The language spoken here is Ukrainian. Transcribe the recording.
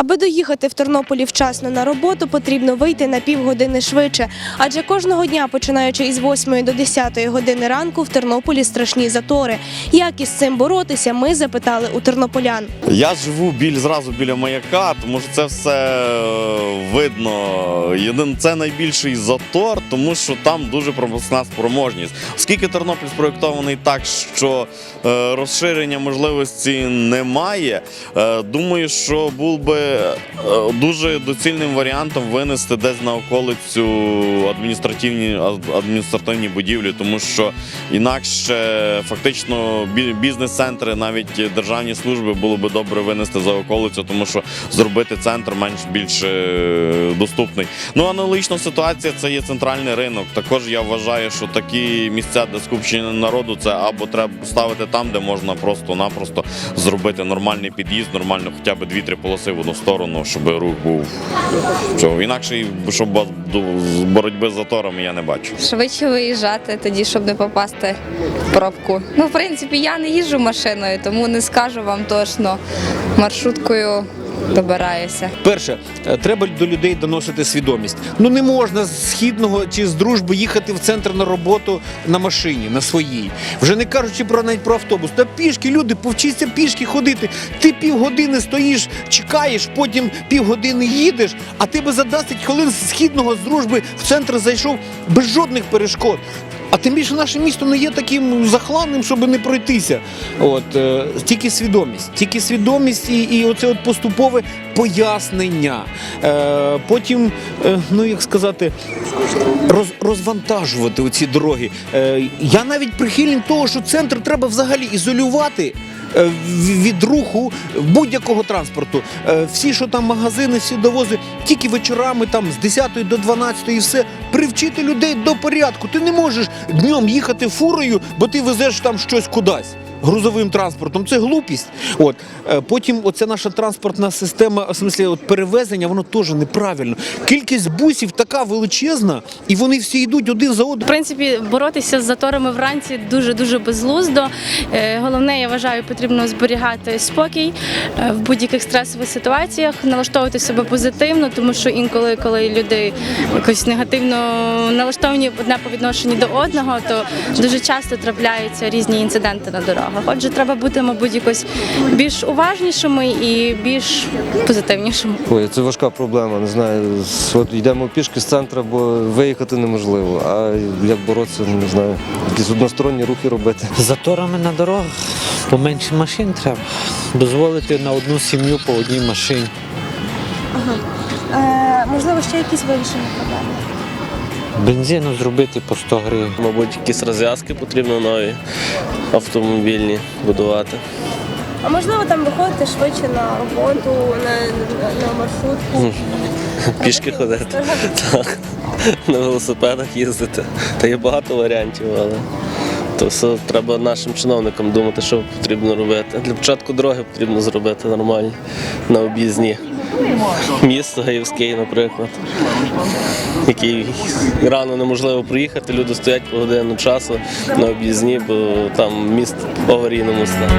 Аби доїхати в Тернополі вчасно на роботу, потрібно вийти на півгодини швидше, адже кожного дня, починаючи із 8 до 10 години ранку, в Тернополі страшні затори. Як із цим боротися, ми запитали у тернополян. Я живу біль зразу біля маяка, тому що це все е, видно. Це найбільший затор, тому що там дуже пропускна спроможність. Оскільки Тернопіль спроєктований так, що е, розширення можливості немає. е, думаю, що був би дуже доцільним варіантом винести десь на околицю адміністративні адміністративні будівлі, тому що інакше фактично бізнес-центри, навіть державні служби було би добре винести за околицю, тому що зробити центр менш більш е, доступний. Ну аналогічна ситуація це є центральний ринок. Також я вважаю, що такі місця, де скупчення народу, це або треба ставити там, де можна просто-напросто зробити нормальний під'їзд, нормально хоча б дві-три полоси в сторону, щоб рух був. Цього. Інакше, щоб боротьби з заторами я не бачу. Швидше виїжджати тоді, щоб не попасти в пробку. Ну, в принципі, я не їжджу машиною, тому не скажу вам точно. Маршруткою добираюся. Перше, е, треба до людей доносити свідомість. Ну не можна з східного чи з дружби їхати в центр на роботу на машині, на своїй. Вже не кажучи про навіть про автобус. Та пішки, люди, повчіться пішки ходити. Ти півгодини стоїш, чекаєш, потім півгодини їдеш, а ти би за 10 хвилин з східного з дружби в центр зайшов без жодних перешкод. А тим більше наше місто не є таким захланним, щоб не пройтися. От е, тільки свідомість, тільки свідомість і, і оце от поступове пояснення. Е, потім, е, ну як сказати, роз, розвантажувати оці дороги. Е, я навіть прихильник того, що центр треба взагалі ізолювати. е, Від руху будь-якого транспорту. Е, Всі, що там магазини, всі довози, тільки вечорами, там з 10 до 12 і все. Привчити людей до порядку. Ти не можеш днем їхати фурою, бо ти везеш там щось кудись. Грузовим транспортом це глупість. От Е, потім оця наша транспортна система, в смислі, от перевезення, воно теж неправильно. Кількість бусів така величезна, і вони всі йдуть один за одним. В принципі, боротися з заторами вранці дуже дуже безглуздо. Е, Головне, я вважаю, потрібно зберігати спокій е, в будь-яких стресових ситуаціях, налаштовувати себе позитивно, тому що інколи, коли люди якось негативно налаштовані одне по відношенню до одного, то дуже часто трапляються різні інциденти на дорогах. Отже, треба бути, мабуть, якось більш уважнішими і більш позитивнішими. Ой, це важка проблема. Не знаю. От йдемо пішки з центру, бо виїхати неможливо. А як боротися, не знаю. Якісь односторонні рухи робити. Заторами на дорогах поменше машин треба. Дозволити на одну сім'ю по одній машині. Е, можливо, ще якісь вирішення проблеми. Бензину зробити по 100 гривень. Мабуть, якісь розв'язки потрібно нові автомобільні будувати. А можливо, там виходити швидше на роботу, на, на, на маршрутку. Пішки ходити. Так. На велосипедах їздити. Та є багато варіантів, але то все треба нашим чиновникам думати, що потрібно робити. Для початку дороги потрібно зробити нормальні на об'їзні. Місто Гаївський, наприклад, який рано неможливо приїхати, люди стоять по годину часу на об'їзні, бо там міст аварійному стані.